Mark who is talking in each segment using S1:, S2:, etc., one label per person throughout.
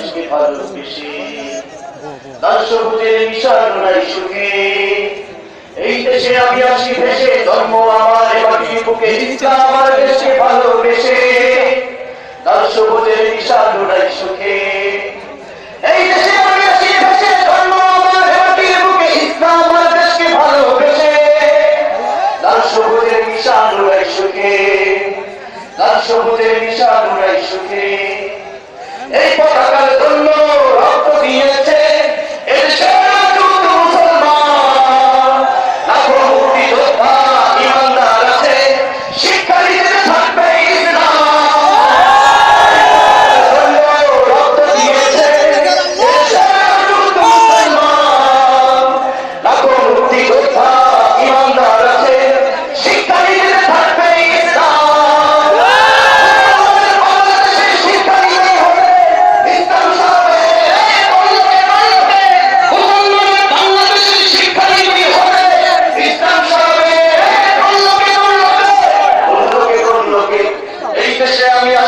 S1: বাংলাদেশকে ভালোবেসে তার সবুজের মিশাল নাই সুখে। এই দেশে আমি আসি ভেসে জন্ম আমার এবাটি বুকে ইচ্ছা আমার দেশকে ভালোবেসে। তার সবুজের নাই সুখে। এই দেশে আমি আসি ভেসে জন্ম আমার এবাটি বুকে ইচ্ছা আমার দেশকে ভালোবেসে। তার সবুজের নাই সুখে। তার সবুজের নাই সুখে। এই পতাকার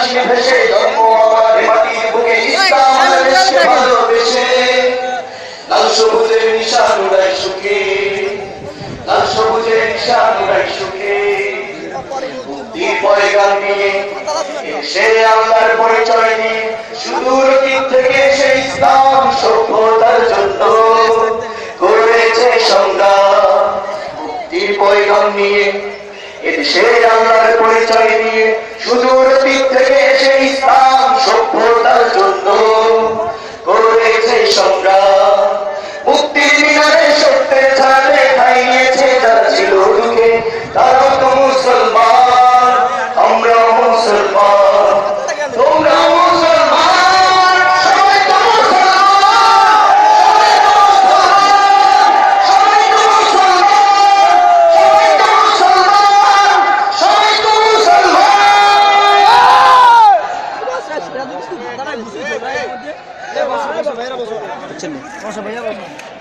S1: আসি ভেসে জন্ম আমার মাটির বুকে ইসলাম ভালোবেসে লাল সবুজের নিশান উড়াই সুখে লাল সবুজের নিশান উড়াই সুখে পরে গান নিয়ে সে আল্লাহর পরিচয় নিয়ে সুদূর দিক থেকে সে ইসলাম সভ্যতার জন্য করেছে সংগ্রাম মুক্তির পয়গাম নিয়ে এদেশে আল্লাহর পরিচয় Vamos a pedir
S2: a vosotros. A vosotros.